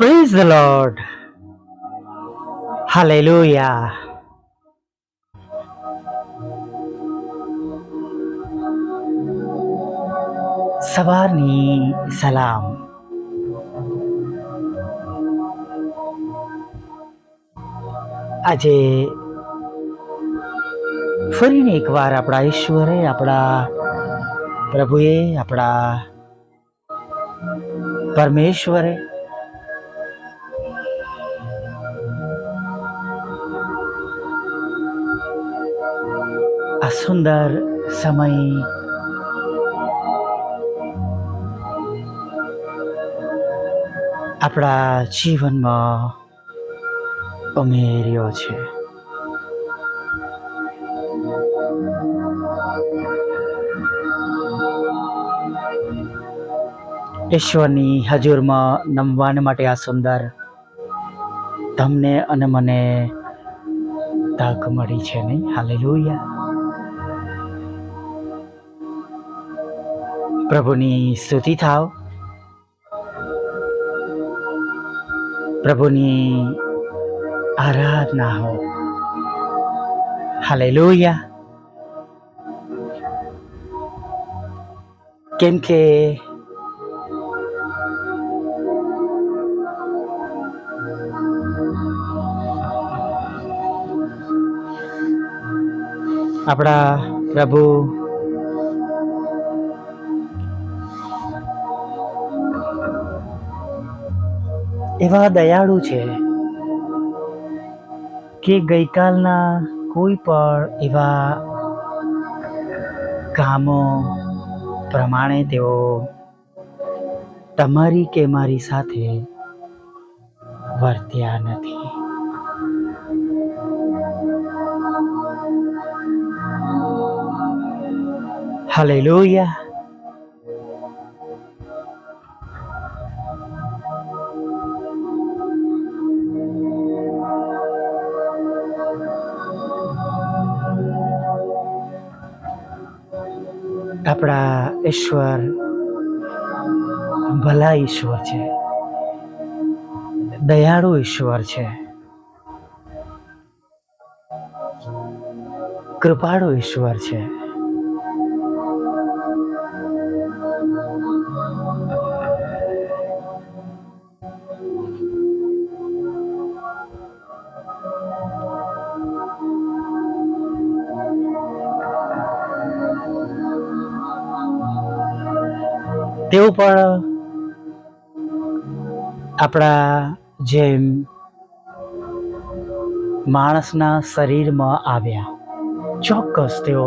Praise lord Lord. Hallelujah. સવારની સલામ આજે ફરીને એકવાર આપણા ઈશ્વરે, આપણા પ્રભુએ, આપણા પરમેશ્વરે આ સુંદર સમય આપણા જીવનમાં ઉમેર્યો છે ઈશ્વરની હજુરમાં નમવાને માટે આ સુંદર તમને અને મને તક મળી છે નહીં હાલેલુયા પ્રભુની સ્તુતિ થાવ. પ્રભુની આરાધના હો. હાલેલુયા. કેમ કે આપણા પ્રભુ એવા દયાળુ છે કે ગઈકાલના કોઈ પણ એવા કામો પ્રમાણે તેઓ તમારી કે મારી સાથે વર્ત્યા નથી. હાલેલુયા. આપણા ઈશ્વર ભલા ઈશ્વર છે. દયાળુ ઈશ્વર છે. કૃપાળુ ઈશ્વર છે. તેઓ પણ આપણા જેમ માણસના શરીરમાં આવ્યા. ચોક્કસ તેઓ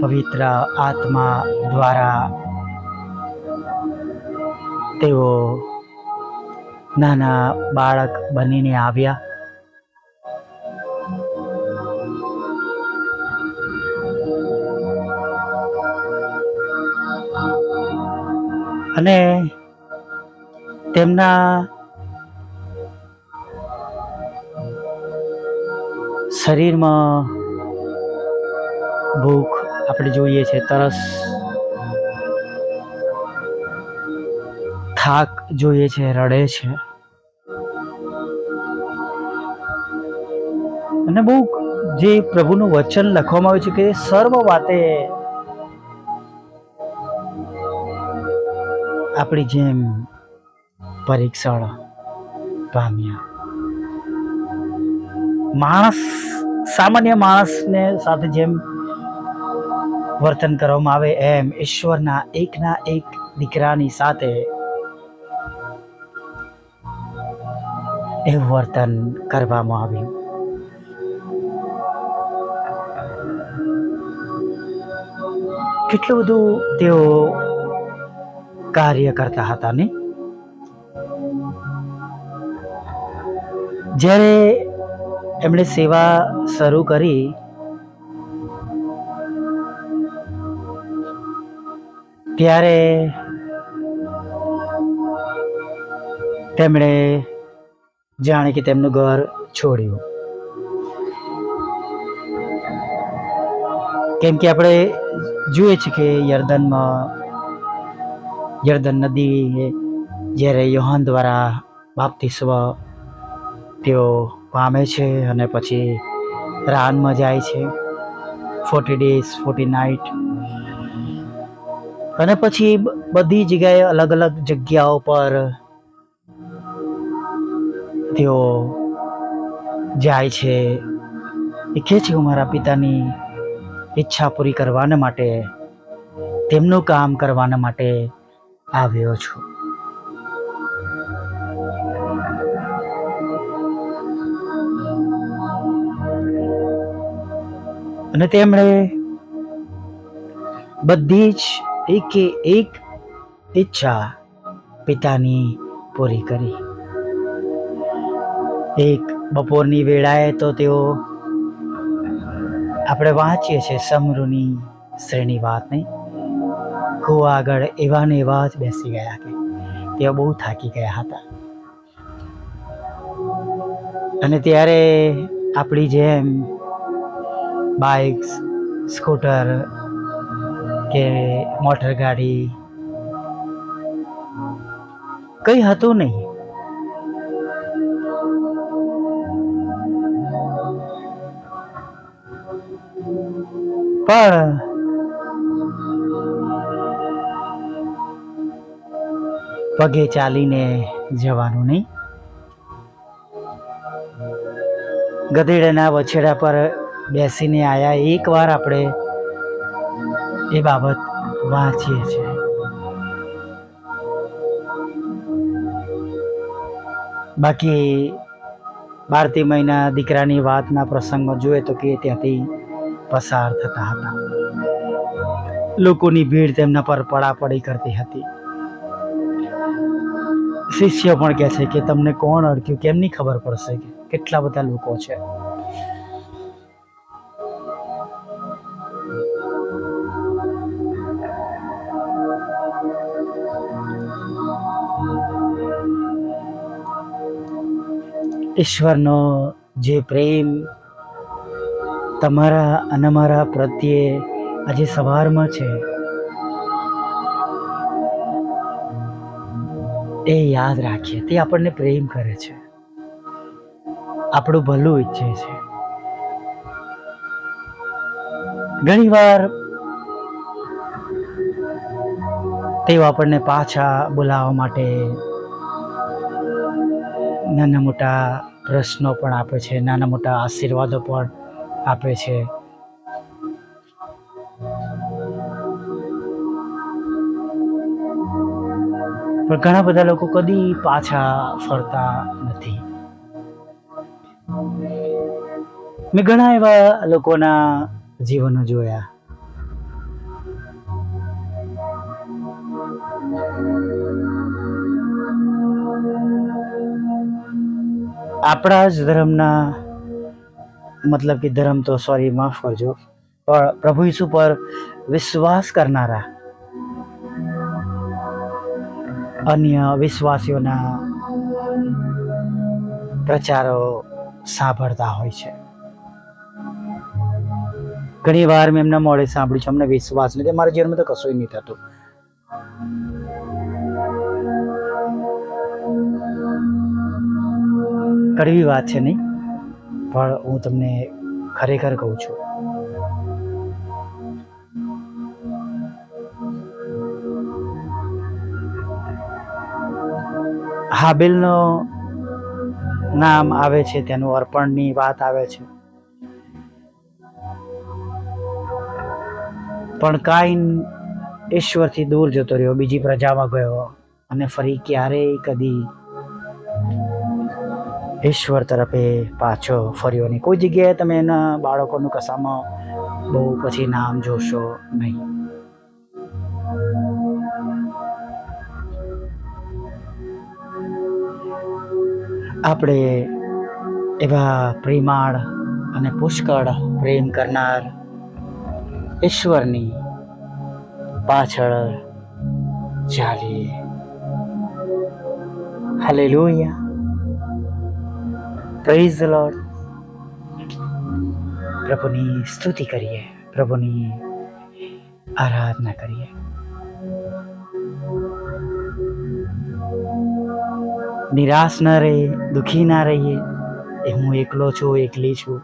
પવિત્ર આત્મા દ્વારા તેઓ નાના બાળક બનીને આવ્યા. અને તેમના શરીરમાં ભૂખ આપણે જોઈએ છે, તરસ, થાક જોઈએ છે, રડે છે. અને બહુ જે પ્રભુનું વચન લખવામાં આવ્યું છે કે સર્વ વાતે આપણી જેમ પરીક્ષણ પામ્યા. માણસ, સામાન્ય માણસને સાથે જેમ વર્તન કરવામાં આવે એમ ઈશ્વરના એકના એક દીકરાની સાથે એવું વર્તન કરવામાં આવ્યું. કેટલું બધું તેઓ કાર્ય કરતા હતા ને? જ્યારે એમણે સેવા શરૂ કરી, ત્યારે તેમણે જાણે કે તેમનું ઘર છોડ્યું. કેમ કે આપણે જોઈએ છે કે યર્દનમાં યર્દન નદી જ્યારે યોહાન દ્વારા બાપ્તિસ્વ તેઓ પામે છે અને પછી રાનમાં જાય છે. ફોર્ટી ડેઝ ફોર્ટી નાઇટ અને પછી બધી જગ્યાએ અલગ અલગ જગ્યાઓ પર તેઓ જાય છે. ઈચ્છે છે હું મારા પિતાની ઈચ્છા પૂરી કરવાના માટે, તેમનું કામ કરવાના માટે આવ્યો છું. અને તેમણે બધી જ એકે એક ઈચ્છા પિતાની પૂરી કરી. એક બપોરની વેળાએ તો તેઓ આપણે વાંચીએ છીએ સમૃની શ્રેણી વાત નહીં આગળ એવા ને એવા જ બેસી ગયા કે તેઓ બહુ થાકી ગયા હતા. અને ત્યારે આપણી જેમ બાઇક સ્કૂટર કે મોટર ગાડી કંઈ હતું નહીં. પણ પગે ચાલીને જવાનું નહીં. ગધેડાના વછેડા પર બેસીને આયા. એકવાર આપણે એ બાબત વાંચીએ છીએ. બાકી બારતી મહિના દીકરાની વાતના પ્રસંગમાં જોઈએ તો કે ત્યાંથી પસાર થતા હતા. લોકોની ભીડ તેમના પર પડાપડી કરતી હતી. શિષ્ય પણ કહે છે કે તમને કોણ અડક્યું? કેમની ખબર પડશે કે કેટલા બધા લોકો છે? ઈશ્વરનો જે પ્રેમ તમારા અને મારા પ્રત્યે આજે સવારમાં છે એ યાદ રાખીએ, તે આપણને પ્રેમ કરે છે. આપણું ભલું ઈચ્છે છે. ઘણીવાર તેઓ આપણને પાછા બોલાવવા માટે નાના મોટા પ્રશ્નો પણ આપે છે, નાના મોટા આશીર્વાદો પણ આપે છે. પણ ઘણા બધા લોકો કદી પાછા ફરતા નથી. મેં ઘણા એવા લોકોના જીવનો જોયા. આપણા જ ધર્મના મતલબ કે ધર્મ તો સોરી માફ કરજો. પણ પ્રભુ ઈસુ પર વિશ્વાસ કરનારા અન્ય વિશ્વાસીઓના પ્રચારો સાંભળતા હોય છે. ઘણી વાર મેં એમના મોડે સાંભળ્યું છે, અમને વિશ્વાસ નથી. મારા જીવનમાં તો કશું નહીં થતું. કડવી વાત છે નહીં, પણ હું તમને ખરેખર કહું છું હાબિલનો નામ આવે છે, તેનું અર્પણની વાત આવે છે. પણ કાઈન ઈશ્વરથી દૂર જતો રહ્યો, બીજી પ્રજામાં ગયો અને ફરી ક્યારેય કદી ઈશ્વર તરફે પાછો ફર્યો નહીં. કોઈ જગ્યાએ તમે એના બાળકોનું કસામાં બહુ પછી નામ જોશો નહીં. આપણે એવા પ્રેમાળ અને પુષ્કળ પ્રેમ કરનાર ઈશ્વરની પાછળ ચાલીએ. હાલેલુયા પ્રેઝ લોર્ડ પ્રભુની સ્તુતિ કરીએ, પ્રભુની આરાધના કરીએ. નિરાશ ન રહીએ, દુઃખી ના રહીએ, એ હું એકલો છું, એકલી છું.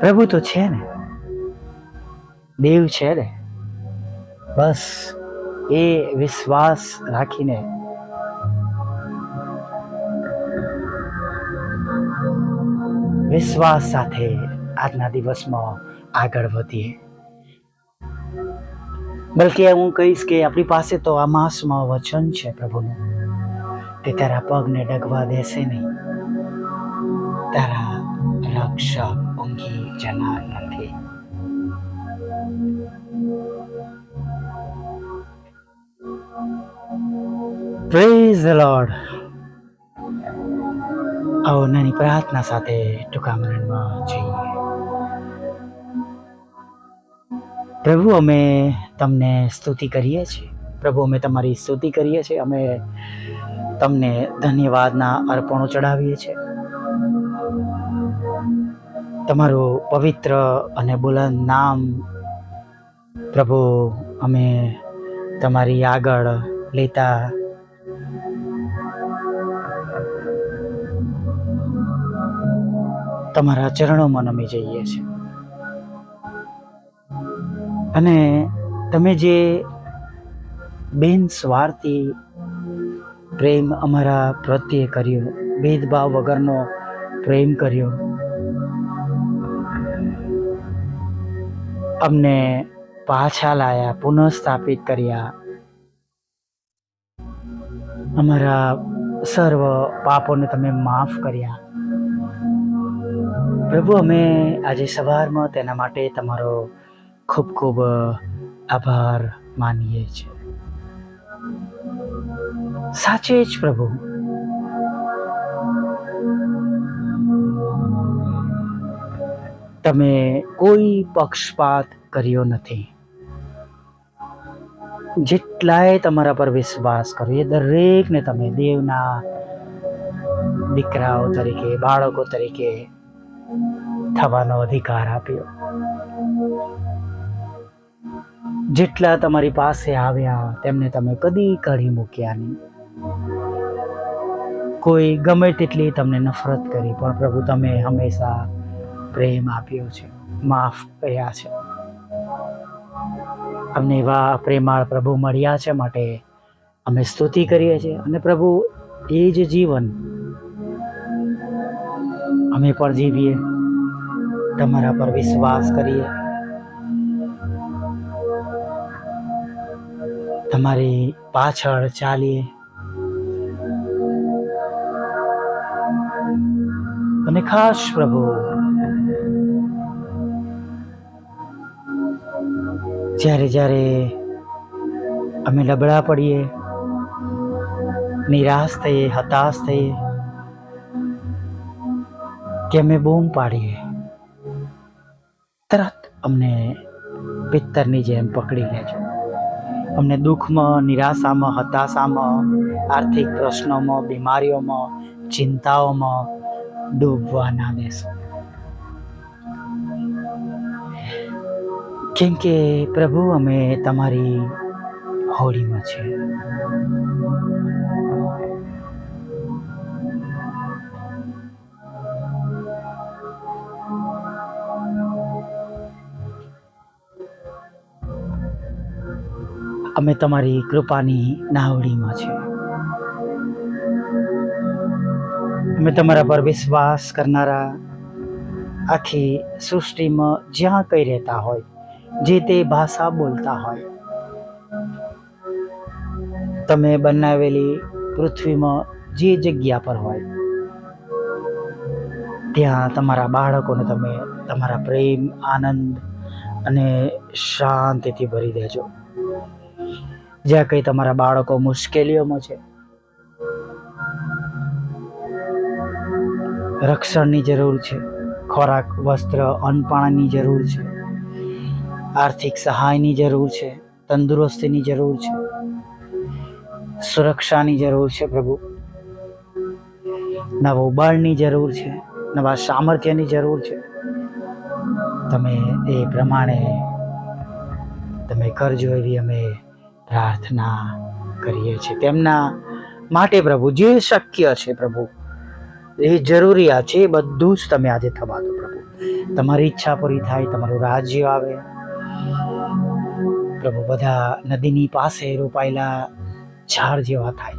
પ્રભુ તો છે ને. દેવ છે ને. બસ એ વિશ્વાસ રાખીને. વિશ્વાસ સાથે આજના દિવસમાં આગળ વધીએ. બલકે હું કહીશ કે આપણી પાસે તો આ માસમાં વચન છે પ્રભુનું. તે તારા પગને ડગવા દેશે નહીં. તારા રક્ષક ઊંઘી જનાર નથી. પ્રેઝ લોર્ડ આવો નાની પ્રાર્થના સાથે ટૂંકા મરણમાં જઈએ. પ્રભુ, અમે તમને સ્તુતિ કરીએ છીએ. પ્રભુ, અમે તમારી સ્તુતિ કરીએ છીએ. અમે તમને ધન્યવાદના અર્પણો ચડાવીએ છીએ. તમારું પવિત્ર અને બુલંદ નામ, પ્રભુ, અમે તમારી આગળ લેતા તમારા ચરણોમાં નમી જઈએ છીએ. અને તમે જે બેન સ્વાર્થી પ્રેમ અમારા પ્રત્યે કર્યો. ભેદભાવ વગરનો પ્રેમ કર્યો. અમને પાછા લાયા, પુનઃસ્થાપિત કર્યા. અમારા સર્વ પાપોને તમે માફ કર્યા. પ્રભુ, અમે આજે સવારમાં તેના માટે તમારો ખૂબ ખૂબ આભાર માનીએ છીએ. સાચે જ પ્રભુ. તમે કોઈ પક્ષપાત કર્યો નથી. જેટલાય તમારા પર વિશ્વાસ કર્યો, એ દરેકને તમે દેવના દીકરાઓ તરીકે, બાળકો તરીકે થવાનો અધિકાર આપ્યો. જેટલા તમારી પાસે આવ્યા, તેમને તમે કદી કાઢી મૂક્યા નહીં. કોઈ ગમે તેટલી તમને નફરત કરી, પણ પ્રભુ તમે હંમેશા પ્રેમ આપ્યો છે, માફ કર્યા છે. અમને એવા પ્રેમાળ પ્રભુ મળ્યા છે માટે અમે સ્તુતિ કરીએ છીએ અને પ્રભુ, એ જ જીવન અમે પણ જીવીએ, તમારા પર વિશ્વાસ કરીએ. તમારી પાછળ ચાલીએ. અને ખાસ પ્રભુ. જ્યારે જ્યારે અમે નબળા પડીએ, નિરાશ થઈએ, હતાશ થઈએ, કે અમે બૂમ પાડીએ, તરત અમને પિત્તરની જેમ પકડી લેજો. અમને દુઃખમાં, નિરાશામાં, હતાશામાં, આર્થિક પ્રશ્નોમાં, બીમારીઓમાં, ચિંતાઓમાં ડૂબવા ના દેશો કેમ કે પ્રભુ, અમે તમારી હોળીમાં છે અમે તમારી કૃપાની નાવડીમાં છે અમે તમારા પર વિશ્વાસ કરનારા આખી સૃષ્ટિમાં જ્યાં કંઈ રહેતા હોય, જે તે ભાષા બોલતા હોય. તમે બનાવેલી પૃથ્વીમાં જે જગ્યા પર હોય, ત્યાં તમારા બાળકોને તમે તમારા પ્રેમ, આનંદ અને શાંતિથી ભરી દેજો. જ્યાં કંઈ તમારા બાળકો મુશ્કેલીઓમાં છે રક્ષણની જરૂર છે. ખોરાક, વસ્ત્ર અન્ન જરૂર છે. આર્થિક સહાયની જરૂર છે. તંદુરસ્તીની જરૂર છે. સુરક્ષાની જરૂર છે પ્રભુ. નવો બળની જરૂર છે. નવા સામર્થ્યની જરૂર છે. તમે એ પ્રમાણે તમે કરજો એવી અમે પ્રાર્થના કરીએ છીએ. તેમના માટે પ્રભુ જે શક્ય છે પ્રભુ. એ જરૂરિયાત છે, એ બધું જ તમે આજે થવા દો પ્રભુ. તમારી ઈચ્છા પૂરી થાય, તમારું રાજ્ય આવે. પ્રભુ, બધા નદીની પાસે રોપાયેલા ઝાડ જેવા થાય.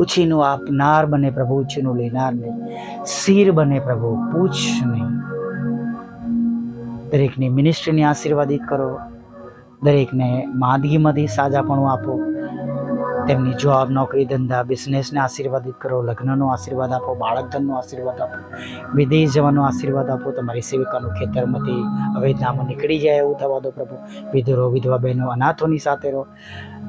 ઉછીનું આપનાર બને પ્રભુ, ઉછીનું લેનાર નહીં. શિર બને પ્રભુ, પૂછ નહીં. દરેકની મિનિસ્ટ્રીને આશીર્વાદિત કરો. દરેકને માંદગીમાંથી સાજાપણું આપો. તેમની જોબ નોકરી, ધંધા બિઝનેસને આશીર્વાદિત કરો, લગ્નનો આશીર્વાદ આપો, બાળકધનનો આશીર્વાદ આપો, વિદેશ જવાનો આશીર્વાદ આપો, તમારી સેવિકાનું ખેતરમાંથી અવેદનામાં નીકળી જાય એવું થવા દો પ્રભુ. વિધરો, વિધવા બહેનો અનાથોની સાથે રહો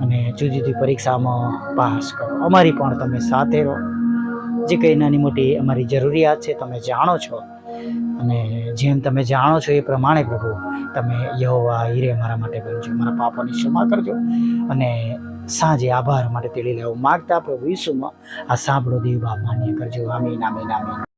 અને જુદી જુદી પરીક્ષામાં પાસ કરો. અમારી પણ તમે સાથે રહો. જે કંઈ નાની મોટી અમારી જરૂરિયાત છે તમે જાણો છો. અને જેમ તમે જાણો છો એ પ્રમાણે પ્રભુ, તમે યહોવા, હીરે મારા માટે બનજો મારા પાપોની ક્ષમા કરજો અને સાંજે આભાર માટે તેડી લેવું માગતા પ્રભુ ઈસુમાં આ સાંભળો દેવ માન્ય કરજો. આમીન આમીન આમીન.